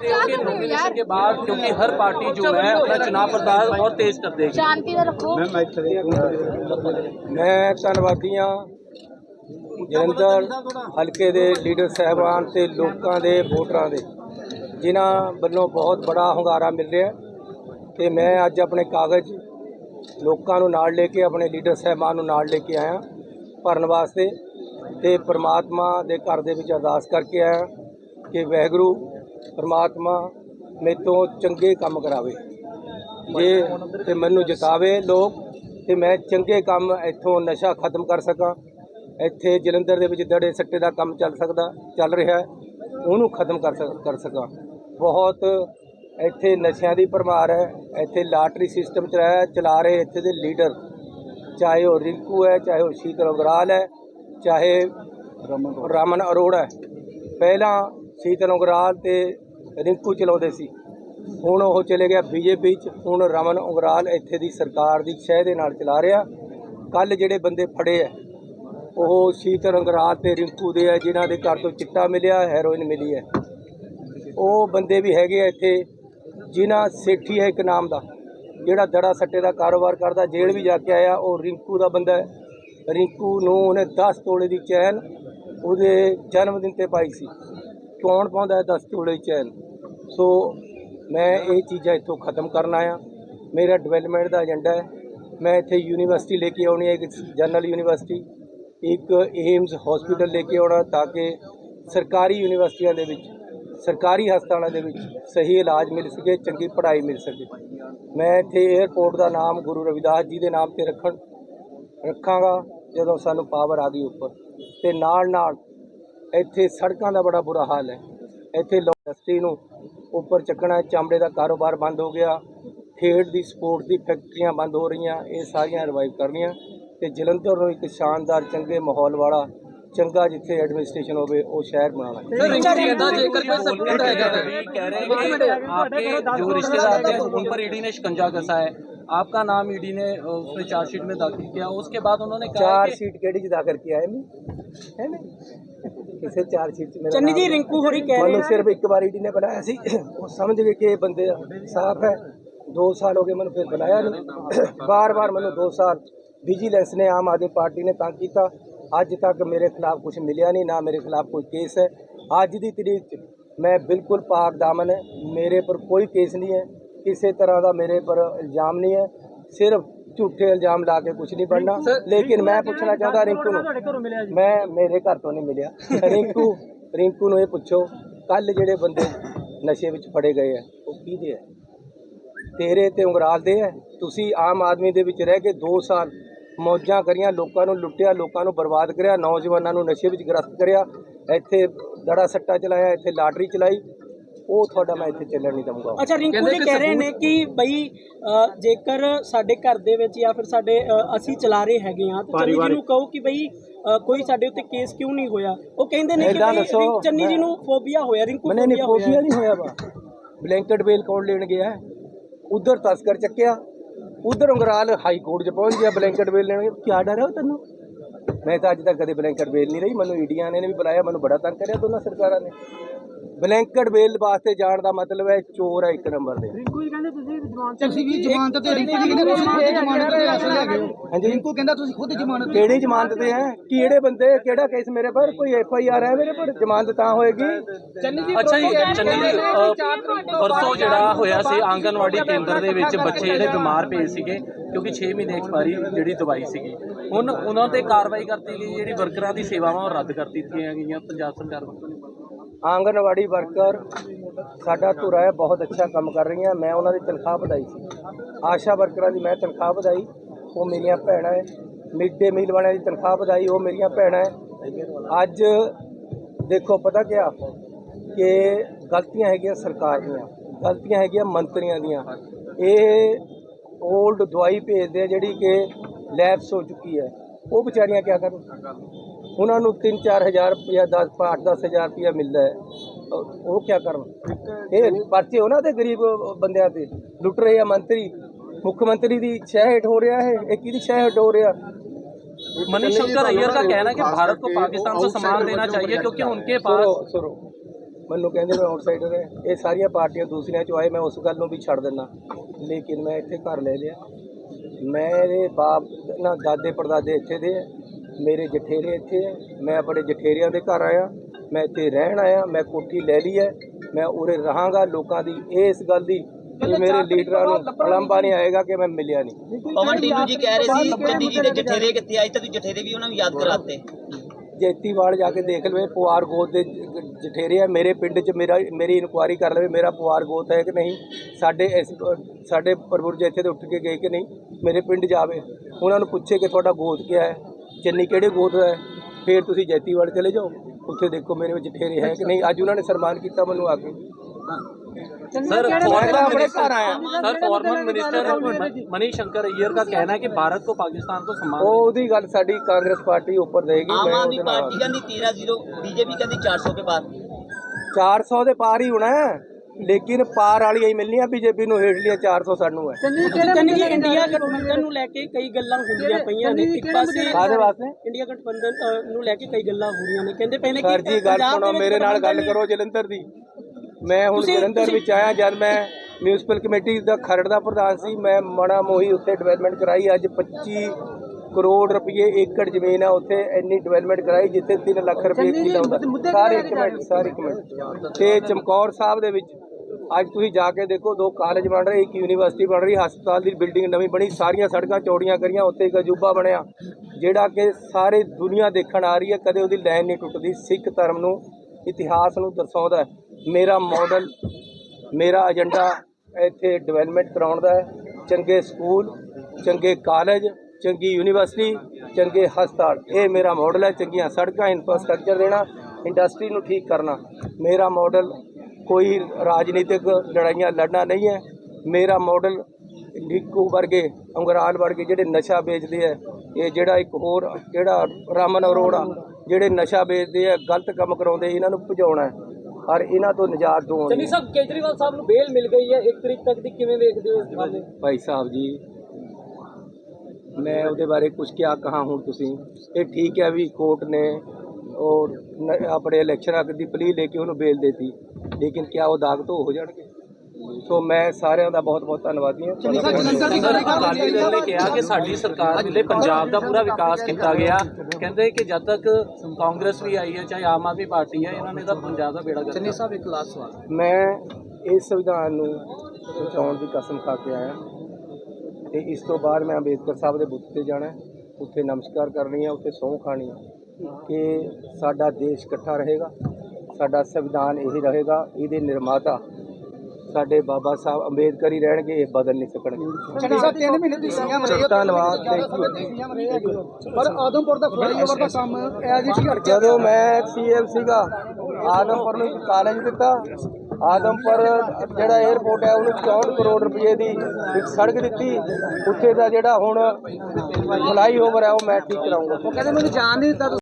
के नॉमिनेशन के बाद क्योंकि हर पार्टी जो है अपना चुनाव प्रचार और तेज कर देगी ਸ਼ਾਂਤੀ ਦਾ ਰੱਖੋ ਮੈਂ ਧੰਨਵਾਦੀ ਹਾਂ ਜਲੰਧਰ ਹਲਕੇ ਦੇ ਲੀਡਰ ਸਹਿਬਾਨ ਤੇ ਲੋਕਾਂ ਦੇ ਵੋਟਰਾਂ ਦੇ ਜਿਨ੍ਹਾਂ ਵੱਲੋਂ ਬਹੁਤ ਬੜਾ ਹੁੰਗਾਰਾ ਮਿਲ ਰਿਹਾ ਹੈ ਤੇ ਮੈਂ ਅੱਜ ਆਪਣੇ ਕਾਗਜ਼ ਲੋਕਾਂ ਨੂੰ ਨਾਲ ਲੈ ਕੇ ਆਪਣੇ ਲੀਡਰ ਸਹਿਬਾਨ ਨੂੰ ਨਾਲ ਲੈ ਕੇ ਆਇਆ ਭਰਨ ਵਾਸਤੇ ਤੇ ਪ੍ਰਮਾਤਮਾ ਦੇ ਘਰ ਦੇ ਵਿੱਚ ਅਰਦਾਸ ਕਰਕੇ ਆਇਆ ਕਿ ਵਾਹਿਗੁਰੂ ਪਰਮਾਤਮਾ ਮੇਰੇ ਤੋਂ ਚੰਗੇ ਕੰਮ ਕਰਾਵੇ। ਜੇ ਤੇ ਮੈਨੂੰ ਜਿਤਾਵੇ ਲੋਕ, ਤੇ ਮੈਂ ਚੰਗੇ ਕੰਮ ਇੱਥੋਂ ਨਸ਼ਾ ਖਤਮ ਕਰ ਸਕਾਂ। ਇੱਥੇ ਜਲੰਧਰ ਦੇ ਵਿੱਚ ਦੜੇ ਸੱਟੇ ਦਾ ਕੰਮ ਚੱਲ ਸਕਦਾ, ਚੱਲ ਰਿਹਾ ਉਹਨੂੰ ਖਤਮ ਕਰ ਸਕ, ਕਰ ਸਕਾਂ। ਬਹੁਤ ਇੱਥੇ ਨਸ਼ਿਆਂ ਦੀ ਭਰਮਾਰ ਹੈ, ਇੱਥੇ ਲਾਟਰੀ ਸਿਸਟਮ ਚਲਾਇਆ ਚਲਾ ਰਹੇ ਇੱਥੇ ਦੇ ਲੀਡਰ ਚਾਹੇ ਉਹ ਰਿੰਕੂ ਹੈ, ਚਾਹੇ ਉਹ ਸ਼ੀਤਲ ਅਗਰਾਲ ਹੈ, ਚਾਹੇ ਰਮਨ ਅਰੋੜਾ ਹੈ। ਪਹਿਲਾਂ ਸ਼ੀਤਲ ਉਗਰਾਲ ਤੇ ਰਿੰਕੂ ਚਲਾਉਂਦੇ ਸੀ। ਹੁਣ ਉਹ ਚਲੇ ਗਿਆ ਬੀਜੇਪੀ ਚ। ਹੁਣ ਰਮਨ ਉਗਰਾਲ ਇੱਥੇ ਦੀ ਸਰਕਾਰ ਦੀ ਸ਼ਹਿ ਦੇ ਨਾਲ ਚਲਾ ਰਿਹਾ। ਕੱਲ ਜਿਹੜੇ ਬੰਦੇ ਫੜੇ ਆ, ਉਹ ਸ਼ੀਤਲ ਉਗਰਾਲ ਤੇ ਰਿੰਕੂ ਦੇ ਆ, ਜਿਨ੍ਹਾਂ ਦੇ ਘਰ ਤੋਂ ਚਿੱਟਾ ਮਿਲਿਆ, ਹੈਰੋਇਨ ਮਿਲੀ ਹੈ। ਉਹ ਬੰਦੇ ਵੀ ਹੈਗੇ ਆ ਇੱਥੇ, ਜਿਨ੍ਹਾਂ ਸੇਠੀ ਹੈ ਇੱਕ ਨਾਮ ਦਾ, ਜਿਹੜਾ ਦੜਾ ਸੱਟੇ ਦਾ ਕਾਰੋਬਾਰ ਕਰਦਾ, ਜੇਲ੍ਹ ਵੀ ਜਾ ਕੇ ਆਇਆ, ਉਹ ਰਿੰਕੂ ਦਾ ਬੰਦਾ ਹੈ। ਰਿੰਕੂ ਨੂੰ ਉਹਨੇ 10 ਤੋਲੇ ਦੀ ਚੈਨ, ਉਹਦੇ ਜਨਮ ਦਿਨ ਤੇ ਪਾਈ ਸੀ। ਕੌਣ ਪਾਉਂਦਾ ਹੈ 10 ਤੋਲੇ ਚੈਨ। ਸੋ ਮੈਂ ਇਹ ਚੀਜ਼ਾਂ ਇੱਥੋਂ ਖਤਮ ਕਰਨ ਆਇਆ। ਮੇਰਾ ਡਿਵੈਲਪਮੈਂਟ ਦਾ ਏਜੰਡਾ ਹੈ। ਮੈਂ ਇੱਥੇ ਯੂਨੀਵਰਸਿਟੀ ਲੈ ਕੇ ਆਉਣੀ ਹੈ, ਇੱਕ ਜਨਰਲ ਯੂਨੀਵਰਸਿਟੀ ਇੱਕ ਏਮਸ ਹਸਪੀਟਲ ਲੈ ਕੇ ਆਉਣਾ ਤਾਂ ਕਿ ਸਰਕਾਰੀ ਯੂਨੀਵਰਸਿਟੀਆਂ ਦੇ ਵਿੱਚ, ਸਰਕਾਰੀ ਹਸਪਤਾਲਾਂ ਦੇ ਵਿੱਚ ਸਹੀ ਇਲਾਜ ਮਿਲ ਸਕੇ, ਚੰਗੀ ਪੜ੍ਹਾਈ ਮਿਲ ਸਕੇ। ਮੈਂ ਇੱਥੇ 에ਅਰਪੋਰਟ ਦਾ ਨਾਮ ਗੁਰੂ ਰਵਿਦਾਸ ਜੀ ਦੇ ਨਾਮ ਤੇ ਰੱਖਣ, ਰੱਖਾਂਗਾ ਜਦੋਂ ਸਾਨੂੰ ਪਾਵਰ ਆ ਗਈ ਉੱਪਰ। ਤੇ ਨਾਲ ਨਾਲ ਇੱਥੇ ਸੜਕਾਂ ਦਾ ਬੜਾ ਬੁਰਾ ਹਾਲ ਹੈ ਇੱਥੇ ਇੰਡਸਟਰੀ ਨੂੰ ਉੱਪਰ ਚੱਕਣਾ ਚਮੜੇ ਦਾ ਕਾਰੋਬਾਰ ਬੰਦ ਹੋ ਗਿਆ ਖੇਡ ਦੀ ਸਪੋਰਟ ਦੀ ਫੈਕਟਰੀਆਂ ਬੰਦ ਹੋ ਰਹੀਆਂ ਇਹ ਸਾਰੀਆਂ ਰਿਵਾਈਵ ਕਰਨੀਆਂ ਤੇ ਜਲੰਧਰ ਨੂੰ ਇੱਕ ਸ਼ਾਨਦਾਰ ਚੰਗੇ ਮਾਹੌਲ ਵਾਲਾ ਚੰਗਾ ਜਿੱਥੇ ਐਡਮਿਨਿਸਟ੍ਰੇਸ਼ਨ ਹੋਵੇ ਉਹ ਸ਼ਹਿਰ ਬਣਾਉਣਾ सर रिंकू का जेकर कोई सपोर्ट है कह रहे हैं कि आपके जो रिश्तेदार थे उन पर ईडी ने शिकंजा कसा है आपका नाम ईडी ने अ, उसमें चार्जशीट में दाखिल किया उसके बाद उन्होंने कहा ਚਾਰ कि ਸੀਟ ਕਿਹੜੀ ਚ ਦਾਖਲ ਕੀਤਾ ਹੈ ਮੈਂ ਹੈ ਨਾ ਕਿਸੇ ਚਾਰ ਸੀਟ ਚ ਮੇਰਾ ਚੰਨੀ ਜੀ ਨਾਮ- ਰਿੰਕੂ ਹੋਰੀ ਕਹਿ ਰਹੇ ਮੈਨੂੰ ਆ ਸਿਰਫ ਇੱਕ ਵਾਰੀ ਡੀ ਨੇ ਬਣਾਇਆ ਸੀ ਉਹ ਸਮਝ ਗਏ ਕਿ ਇਹ ਬੰਦੇ ਸਾਫ਼ ਹੈ। 2 ਸਾਲ ਹੋ ਗਏ ਮੈਨੂੰ ਫਿਰ ਬਣਾਇਆ ਨਹੀਂ ਬਾਰ-ਬਾਰ ਮੈਨੂੰ 2 ਸਾਲ ਵਿਜੀਲੈਂਸ ਨੇ ਆਮ ਆਦਮੀ ਪਾਰਟੀ ਨੇ ਤੰਗ ਕੀਤਾ। ਅੱਜ ਤੱਕ ਮੇਰੇ ਖਿਲਾਫ ਕੁਝ ਮਿਲਿਆ ਨਹੀਂ ਨਾ ਮੇਰੇ ਖਿਲਾਫ ਕੋਈ ਕੇਸ ਹੈ। ਅੱਜ ਦੀ ਤਰੀਕ 'ਚ ਮੈਂ ਬਿਲਕੁਲ ਪਾਕ ਦਾਮਨ ਹੈ। ਮੇਰੇ ਪਰ ਕੋਈ ਕੇਸ ਨਹੀਂ ਹੈ। ਕਿਸੇ ਤਰ੍ਹਾਂ ਦਾ ਮੇਰੇ ਪਰ ਇਲਜ਼ਾਮ ਨਹੀਂ ਹੈ। ਸਿਰਫ ਝੂਠੇ ਇਲਜ਼ਾਮ ਲਾ ਕੇ ਕੁਝ ਨਹੀਂ ਬਣਨਾ। ਲੇਕਿਨ ਮੈਂ ਪੁੱਛਣਾ ਚਾਹੁੰਦਾ ਰਿੰਕੂ ਨੂੰ ਮੈਂ ਮੇਰੇ ਘਰ ਤੋਂ ਨਹੀਂ ਮਿਲਿਆ। ਰਿੰਕੂ ਰਿੰਕੂ ਨੂੰ ਇਹ ਪੁੱਛੋ ਕੱਲ ਜਿਹੜੇ ਬੰਦੇ ਨਸ਼ੇ ਵਿੱਚ ਫੜੇ ਗਏ ਆ ਉਹ ਕਿਹਦੇ ਆ? ਤੇਰੇ ਤੇ ਉਂਗਰਾਲ ਦੇ ਆ। ਤੁਸੀਂ ਆਮ ਆਦਮੀ ਦੇ ਵਿੱਚ ਰਹਿ ਕੇ 2 ਸਾਲ ਮੌਜਾਂ ਕਰੀਆਂ ਲੋਕਾਂ ਨੂੰ ਲੁੱਟਿਆ ਲੋਕਾਂ ਨੂੰ ਬਰਬਾਦ ਕਰਿਆ ਨੌਜਵਾਨਾਂ ਨੂੰ ਨਸ਼ੇ ਵਿੱਚ ਗ੍ਰਸਤ ਕਰਿਆ ਇੱਥੇ ਦੜਾ ਸੱਟਾ ਚਲਾਇਆ ਇੱਥੇ ਲਾਟਰੀ ਚਲਾਈ ਉਹ ਤੁਹਾਡਾ ਮੈਂ ਇੱਥੇ ਚੱਲਣ ਨਹੀਂ ਦਊਂਗਾ। ਅੱਛਾ ਰਿੰਕੂ ਜੀ ਕਹਿ ਰਹੇ ਨੇ ਕਿ ਬਈ ਜੇਕਰ ਸਾਡੇ ਘਰ ਦੇ ਵਿੱਚ ਜਾਂ ਫਿਰ ਸਾਡੇ ਅਸੀਂ ਚਲਾ ਰਹੇ ਹੈਗੇ ਆ ਤਾਂ ਚੰਨੀ ਜੀ ਨੂੰ ਕਹੋ ਕਿ ਬਈ ਕੋਈ ਸਾਡੇ ਉੱਤੇ ਕੇਸ ਕਿਉਂ ਨਹੀਂ ਹੋਇਆ? ਉਹ ਕਹਿੰਦੇ ਨੇ ਕਿ ਚੰਨੀ ਜੀ ਨੂੰ ਫੋਬੀਆ ਹੋਇਆ ਰਿੰਕੂ ਮੈਨੇ ਨਹੀਂ ਫੋਬੀਆ ਨਹੀਂ ਹੋਇਆ ਵਾ। ਬਲੈਂਕਟ ਬੇਲ ਕੌਣ ਲੈਣ ਗਿਆ? ਉਧਰ ਤਸਕਰ ਚੱਕਿਆ। ਉਧਰ ਉਂਗਰਾਲ ਹਾਈ ਕੋਰਟ 'ਚ ਪਹੁੰਚ ਗਿਆ ਬਲੈਂਕਟ ਬੇਲ ਲੈਣ ਕੀ ਡਰ ਹੈ ਉਹ ਤੈਨੂੰ? ਮੈਂ ਤਾਂ ਅੱਜ ਤੱਕ ਕਦੇ ਬਲੈਂਕਟ ਬੇਲ ਨਹੀਂ ਰਹੀ। ਮੈਨੂੰ ਈਡੀਆਂ ਨੇ ਵੀ ਬੁਲਾਇਆ ਮੈਨੂੰ ਬੜਾ ਤੰਗ ਕਰਿਆ ਦੋਨਾਂ ਸਰਕਾਰਾਂ ਨੇ। ਬਲੈਂਕਟ ਬੇਲ ਵਾਸਤੇ ਜਾਣ ਦਾ ਮਤਲਬ ਹੈ ਚੋਰ ਹੈ ਇੱਕ ਨੰਬਰ ਦੇ। ਤੁਸੀਂ ਵੀ ਜ਼ਮਾਨਤ ਤੇ ਰਿੰਕੂ ਜੀ ਕਹਿੰਦੇ ਤੁਸੀਂ ਖੁਦ ਜ਼ਮਾਨਤ ਤੇ ਹਾਸਲ ਹੈਗੇ ਹੋ। ਹਾਂਜੀ। ਰਿੰਕੂ ਕਹਿੰਦਾ ਤੁਸੀਂ ਖੁਦ ਜ਼ਮਾਨਤ ਤੇ ਕਿਹੜੀ ਜ਼ਮਾਨਤ ਤੇ ਹੈ? ਕਿਹੜੇ ਬੰਦੇ? ਕਿਹੜਾ ਕੇਸ ਮੇਰੇ ਪਰ? ਕੋਈ ਐਫ ਆਈ ਆਰ ਹੈ ਮੇਰੇ ਪਰ? ਜ਼ਮਾਨਤ ਤਾਂ ਹੋਏਗੀ। ਅੱਛਾ ਜੀ ਚੰਨੀ ਜੀ ਪਰਸੋਂ ਜਿਹੜਾ ਹੋਇਆ ਸੀ ਆਂਗਨਵਾੜੀ ਕੇਂਦਰ ਦੇ ਵਿੱਚ ਬੱਚੇ ਜਿਹੜੇ ਬਿਮਾਰ ਪਏ ਸੀਗੇ ਕਿਉਂਕਿ 6 ਮਹੀਨੇ ਐਕਸਪਾਇਰੀ ਜਿਹੜੀ ਦਵਾਈ ਸੀਗੀ। ਹੁਣ ਉਹਨਾਂ ਤੇ ਕਾਰਵਾਈ ਕਰਤੀ ਗਈ ਜਿਹੜੀ ਵਰਕਰਾਂ ਦੀ ਸੇਵਾਵਾਂ ਉਹ ਰੱਦ ਕਰ ਦਿੱਤੀਆਂ ਗਈਆਂ ਪੰਜਾਬ ਸਰਕਾਰ ਵੱਲੋਂ। ਆਂਗਨਵਾੜੀ ਵਰਕਰ, ਸਾਡਾ ਧੁਰਾ ਹੈ, ਬਹੁਤ ਅੱਛਾ ਕੰਮ ਕਰ ਰਹੀਆਂ, ਮੈਂ ਉਹਨਾਂ ਦੀ ਤਨਖਾਹ ਵਧਾਈ ਸੀ। ਆਸ਼ਾ ਵਰਕਰਾਂ ਦੀ ਮੈਂ ਤਨਖਾਹ ਵਧਾਈ, ਉਹ ਮੇਰੀਆਂ ਭੈਣਾਂ ਹੈ, ਮਿਡ ਡੇ ਮੀਲ ਵਾਲਿਆਂ ਦੀ ਤਨਖਾਹ ਵਧਾਈ, ਉਹ ਮੇਰੀਆਂ ਭੈਣਾਂ ਹੈ। ਅੱਜ ਦੇਖੋ, ਪਤਾ ਕਿਆ? ਕਿ ਗਲਤੀਆਂ ਹੈਗੀਆਂ ਸਰਕਾਰ ਦੀਆਂ, ਗਲਤੀਆਂ ਹੈਗੀਆਂ ਮੰਤਰੀਆਂ ਦੀਆਂ। ਇਹ 올ਡ ਦਵਾਈ ਭੇਜਦੇ ਆ ਜਿਹੜੀ ਕਿ ਲੈਪਸ ਹੋ ਚੁੱਕੀ ਹੈ। ਉਹ ਵਿਚਾਰੀਆਂ ਕਿਆ ਕਰਨ? ਉਹਨਾਂ ਨੂੰ 3-4 ਹਜ਼ਾਰ ਰੁਪਇਆ 10 8-10 ਹਜ਼ਾਰ ਰੁਪਇਆ ਮਿਲਦਾ ਹੈ ਉਹ ਉਹ ਕਿਆ ਕਰਨ ਇਹ ਪਰਚੇ ਉਹਨਾਂ ਦੇ ਗਰੀਬ ਬੰਦਿਆਂ ਤੇ ਲੁੱਟ ਰਹੇ ਆ ਮੰਤਰੀ ਮੁੱਖ ਮੰਤਰੀ ਦੀ ਛੇ ਹੇਠ ਹੋ ਰਿਹਾ ਹੈ ਇਹ ਕਿਹਦੀ ਛੇ ਹੇਠ ਹੋ ਰਿਹਾ मनीष शंकर अय्यर का कहना है कि भारत को पाकिस्तान से सम्मान देना चाहिए क्योंकि उनके पास सुनो सुनो ਮੈਨੂੰ ਕਹਿੰਦੇ ਮੈਂ ਆਊਟਸਾਈਡਰ ਹੈ ਇਹ ਸਾਰੀਆਂ ਪਾਰਟੀਆਂ ਦੂਸਰੀਆਂ ਚੋਂ ਆਏ ਮੈਂ ਉਸ ਗੱਲ ਨੂੰ ਵੀ ਛੱਡ ਦਿੰਦਾ ਲੇਕਿਨ ਮੈਂ ਇੱਥੇ ਘਰ ਲੈ ਲਿਆ ਮੇਰੇ ਬਾਪ ਨਾ ਦਾਦੇ ਪੜਦਾਦੇ ਇੱਥੇ ਦੇ ਹੈ ਮੇਰੇ ਜਠੇਰੇ ਇੱਥੇ ਹੈ ਮੈਂ ਆਪਣੇ ਜਠੇਰਿਆਂ ਦੇ ਘਰ ਆਇਆ। ਮੈਂ ਇੱਥੇ ਰਹਿਣ ਆਇਆ। ਮੈਂ ਕੋਠੀ ਲੈ ਲਈ ਹੈ। ਮੈਂ ਉਰੇ ਰਹਾਂਗਾ ਲੋਕਾਂ ਦੀ। ਇਸ ਗੱਲ ਦੀ ਇਹ ਮੇਰੇ ਲੀਡਰਾਂ ਨੂੰ ਅਲੰਬਾ ਨਹੀਂ ਆਏਗਾ ਕਿ ਮੈਂ ਮਿਲਿਆ ਨਹੀਂ। ਪਵਨ ਟੀਨੂ ਜੀ ਕਹਿ ਰਹੇ ਸੀ ਚੰਨੀ ਜੀ ਦੇ ਜਠੇਰੇ ਕਿੱਥੇ ਅੱਜ ਤੱਕ ਜਠੇਰੇ ਵੀ ਉਹਨਾਂ ਨੂੰ ਯਾਦ ਕਰਾਤੇ। ਜੈਤੀਵਾਲ ਜਾ ਕੇ ਦੇਖ ਲਵੇ ਪੁਆਰ ਗੋਤ ਦੇ ਜਠੇਰੇ ਆ। ਮੇਰੇ ਪਿੰਡ 'ਚ ਮੇਰਾ ਮੇਰੀ ਇਨਕੁਆਇਰੀ ਕਰ ਲਵੇ ਮੇਰਾ ਪੁਆਰ ਗੋਤ ਹੈ ਕਿ ਨਹੀਂ? ਸਾਡੇ ਇਸ ਸਾਡੇ ਪ੍ਰਭੁਰ ਇੱਥੇ ਦੇ ਉੱਠ ਕੇ ਗਏ ਕਿ ਨਹੀਂ? ਮੇਰੇ ਪਿੰਡ ਜਾਵੇ। ਉਹਨਾਂ ਨੂੰ ਪੁੱਛੇ ਕਿ ਤੁਹਾਡਾ ਗੋਤ ਕੀ ਹੈ? ਚੰਨੀ ਕਿਹੜੇ ਗੋਤ ਹੈ? ਫਿਰ ਤੁਸੀਂ ਜੈਤੀਵਾੜ ਚਲੇ ਜਾਓ। ਉੱਥੇ ਦੇਖੋ ਮੇਰੇ ਵਿੱਚ ਠੇਰੇ ਹੈ ਕਿ ਨਹੀਂ। ਅੱਜ ਉਹਨਾਂ ਨੇ ਸਨਮਾਨ ਕੀਤਾ ਮੈਨੂੰ ਆ ਕੇ। Sir foreign minister sir foreign minister Manish Shankar Aiyar का कहना है कि भारत को पाकिस्तान को सम्मान ਉਹ ਉਹਦੀ ਗੱਲ ਸਾਡੀ ਕਾਂਗਰਸ ਪਾਰਟੀ ਉੱਪਰ ਦੇਗੀ ਆਮ ਆਦਮੀ ਪਾਰਟੀ ਕਹਿੰਦੀ 13 0 ਬੀਜੇਪੀ ਕਹਿੰਦੀ 400 ਕੇ ਬਾਅਦ। 400 ਦੇ ਪਾਰ ਹੀ ਹੋਣਾ ਲੇਕਿਨ ਪਾਰ ਵਾਲੀਆਂ ਹੀ ਮਿਲਣੀਆਂ ਬੀਜੇਪੀ ਨੂੰ ਹੇਠ ਲਿਆ 400 ਸਾਨੂੰ ਹੈ। ਚੰਨੀ ਜੀ ਇੰਡੀਆ ਗਠਬੰਧਨ ਨੂੰ ਲੈ ਕੇ ਕਈ ਗੱਲਾਂ ਹੁੰਦੀਆਂ ਪਈਆਂ ਨੇ। ਇੱਕ ਪਾਸੇ ਕਾਹਦੇ ਵਾਸਤੇ? ਇੰਡੀਆ ਗਠਬੰਧਨ ਨੂੰ ਲੈ ਕੇ ਕਈ ਗੱਲਾਂ ਹੋ ਰਹੀਆਂ ਨੇ। ਕਹਿੰਦੇ ਪਏ ਨੇ ਸਰ ਜੀ ਗੱਲ ਸੁਣੋ ਮੇਰੇ ਨਾਲ ਗੱਲ ਕਰੋ ਜਲੰਧਰ ਦੀ। ਮੈਂ ਹੁਣ ਜਲੰਧਰ ਵਿੱਚ ਆਇਆ ਜਦ ਮੈਂ ਮਿਊਨਿਸਪਲ ਕਮੇਟੀ ਦਾ ਖਰੜ ਦਾ ਪ੍ਰਧਾਨ ਸੀ ਮੈਂ ਮਣਾ ਮੋਹੀ ਉੱਥੇ ਡਿਵੈਲਪਮੈਂਟ ਕਰਾਈ। ਅੱਜ 25 ਕਰੋੜ ਰੁਪਏ ਏਕੜ ਜ਼ਮੀਨ ਆ ਉੱਥੇ ਇੰਨੀ ਡਿਵੈਲਪਮੈਂਟ ਕਰਾਈ ਜਿੱਥੇ 3 ਲੱਖ ਰੁਪਏ ਕਿੱਲਾ ਹੁੰਦਾ। ਸਾਰੇ ਇੱਕ ਮਿੰਟ ਸਾਰੇ ਇੱਕ ਮਿੰਟ ਤੇ ਚਮਕੌਰ ਸਾਹਿਬ ਦੇ ਵਿੱਚ ਅੱਜ ਤੁਸੀਂ ਜਾ ਕੇ ਦੇਖੋ ਦੋ ਕਾਲਜ ਬਣ ਰਹੇ ਇੱਕ ਯੂਨੀਵਰਸਿਟੀ ਬਣ ਰਹੀ ਹਸਪਤਾਲ ਦੀ ਬਿਲਡਿੰਗ ਨਵੀਂ ਬਣੀ ਸਾਰੀਆਂ ਸੜਕਾਂ ਚੌੜੀਆਂ ਕਰੀਆਂ ਉੱਥੇ ਇੱਕ ਅਜੂਬਾ ਬਣਿਆ। ਜਿਹੜਾ ਕਿ ਸਾਰੇ ਦੁਨੀਆ ਦੇਖਣ ਆ ਰਹੀ ਹੈ ਕਦੇ ਉਹਦੀ ਲਾਈਨ ਨਹੀਂ ਟੁੱਟਦੀ। ਸਿੱਖ ਧਰਮ ਨੂੰ ਇਤਿਹਾਸ ਨੂੰ ਦਰਸਾਉਂਦਾ ਹੈ। ਮੇਰਾ ਮਾਡਲ ਮੇਰਾ ਏਜੰਡਾ ਇੱਥੇ ਡਿਵੈਲਪਮੈਂਟ ਕਰਾਉਣ ਦਾ ਹੈ। ਚੰਗੇ ਸਕੂਲ ਚੰਗੇ ਕਾਲਜ ਚੰਗੀ ਯੂਨੀਵਰਸਿਟੀ ਚੰਗੇ ਹਸਪਤਾਲ। ਇਹ ਮੇਰਾ ਮਾਡਲ ਹੈ ਚੰਗੀਆਂ ਸੜਕਾਂ ਇਨਫਰਾਸਟ੍ਰਕਚਰ ਦੇਣਾ ਇੰਡਸਟਰੀ ਨੂੰ ਠੀਕ ਕਰਨਾ। ਮੇਰਾ ਮਾਡਲ ਕੋਈ ਰਾਜਨੀਤਿਕ ਲੜਾਈਆਂ ਲੜਨਾ ਨਹੀਂ ਹੈ। ਮੇਰਾ ਮਾਡਲ ਨਿੱਕੂ ਵਰਗੇ ਅੰਗਰਾਲ ਵਰਗੇ ਜਿਹੜੇ ਨਸ਼ਾ ਵੇਚਦੇ ਆ ਇਹ ਜਿਹੜਾ ਇੱਕ ਹੋਰ ਜਿਹੜਾ ਰਾਮਨ ਅਰੋੜਾ ਜਿਹੜੇ ਨਸ਼ਾ ਵੇਚਦੇ ਆ ਗਲਤ ਕੰਮ ਕਰਾਉਂਦੇ ਇਹਨਾਂ ਨੂੰ ਭਜਾਉਣਾ ਹੈ। ਔਰ ਇਹਨਾਂ ਤੋਂ ਨਿਜਾਤ ਦਿਵਾਉਣੀ ਹੈ। ਸਾਹਿਬ ਕੇਜਰੀਵਾਲ ਸਾਹਿਬ ਨੂੰ ਬੇਲ ਮਿਲ ਗਈ ਹੈ 1 ਤਰੀਕ ਤੱਕ ਦੀ ਕਿਵੇਂ ਵੇਖਦੇ ਹੋ ਇਸ ਬਾਰੇ? ਭਾਈ ਸਾਹਿਬ ਜੀ ਮੈਂ ਉਹਦੇ ਬਾਰੇ ਕੁਝ ਕਿਆ ਕਹਾ ਹੁਣ ਤੁਸੀਂ? ਇਹ ਠੀਕ ਹੈ ਵੀ ਕੋਰਟ ਨੇ ਔਰ ਆਪਣੇ ਇਲੈਕਸ਼ਨ ਅਕ ਦੀ ਪਲੀ ਲੈ ਕੇ ਉਹਨੂੰ ਬੇਲ ਦੇਤੀ ਲੇਕਿਨ ਕਿਆ ਉਹ ਦਾਗ ਤੋਂ ਹੋ ਜਾਣਗੇ? ਸੋ ਮੈਂ ਸਾਰਿਆਂ ਦਾ ਬਹੁਤ ਬਹੁਤ ਧੰਨਵਾਦੀ ਹਾਂ। ਅਕਾਲੀ ਦਲ ਨੇ ਕਿਹਾ ਕਿ ਸਾਡੀ ਸਰਕਾਰ ਵੇਲੇ ਪੰਜਾਬ ਦਾ ਪੂਰਾ ਵਿਕਾਸ ਕੀਤਾ ਗਿਆ। ਕਹਿੰਦੇ ਕਿ ਜਦ ਤੱਕ ਕਾਂਗਰਸ ਵੀ ਆਈ ਹੈ ਚਾਹੇ ਆਮ ਆਦਮੀ ਪਾਰਟੀ ਹੈ ਇਹਨਾਂ ਨੇ ਤਾਂ ਪੰਜਾਬ ਦਾ ਬੇੜਾ ਗਰਕ ਸਾਹਿਬ ਇੱਕ ਲਾਸਟ ਸਵਾਲ। ਮੈਂ ਇਸ ਸੰਵਿਧਾਨ ਨੂੰ ਬਚਾਉਣ ਦੀ ਕਸਮ ਖਾ ਕੇ ਆਇਆ। ਤੇ ਇਸ ਤੋਂ ਬਾਅਦ ਮੈਂ ਅੰਬੇਦਕਰ ਸਾਹਿਬ ਦੇ ਬੁੱਤ ਤੇ ਜਾਣਾ ਉੱਥੇ ਨਮਸਕਾਰ ਕਰਨੀ ਹੈ ਉੱਥੇ ਸਹੁੰ ਖਾਣੀ ਹੈ ਕਿ ਸਾਡਾ ਦੇਸ਼ ਇਕੱਠਾ ਰਹੇਗਾ ਸਾਡਾ ਸੰਵਿਧਾਨ ਇਹੀ ਰਹੇਗਾ ਇਹਦੇ ਨਿਰਮਾਤਾ ਸਾਡੇ ਬਾਬਾ ਸਾਹਿਬ ਅੰਬੇਦਕਰ ਹੀ ਰਹਿਣਗੇ ਇਹ ਬਦਲ ਨਹੀਂ ਸਕਣਗੇ। ਚੰਨੀ ਸਾਹਿਬ 3 ਮਹੀਨੇ ਤੁਸੀਂ ਸੀਐਮ ਰਹੇ ਹੋ ਧੰਨਵਾਦ ਥੈਂਕ ਯੂ। ਪਰ ਆਦਮਪੁਰ ਦਾ ਫਲਾਈਓਵਰ ਦਾ ਕੰਮ ਐਜ ਹੀ ਜਦੋਂ ਮੈਂ ਸੀਐਮ ਸੀਗਾ ਆਦਮਪੁਰ ਨੂੰ ਕਾਲਜ ਦਿੱਤਾ ਆਦਮਪੁਰ ਜਿਹੜਾ 에ਅਰਪੋਰਟ ਹੈ, ਉਹਨੂੰ 64 ਕਰੋੜ ਰੁਪਏ ਦੀ ਇੱਕ ਸੜਕ ਦਿੱਤੀ। ਉੱਥੇ ਦਾ ਜਿਹੜਾ ਹੁਣ ਫਲਾਈਓਵਰ ਹੈ, ਉਹ ਮੈਂ ਠੀਕ ਕਰਾਉਂਗਾ ਉਹ ਕਹਿੰਦੇ ਮੈਨੂੰ ਜਾਣ ਨਹੀਂ ਦਿੱਤਾ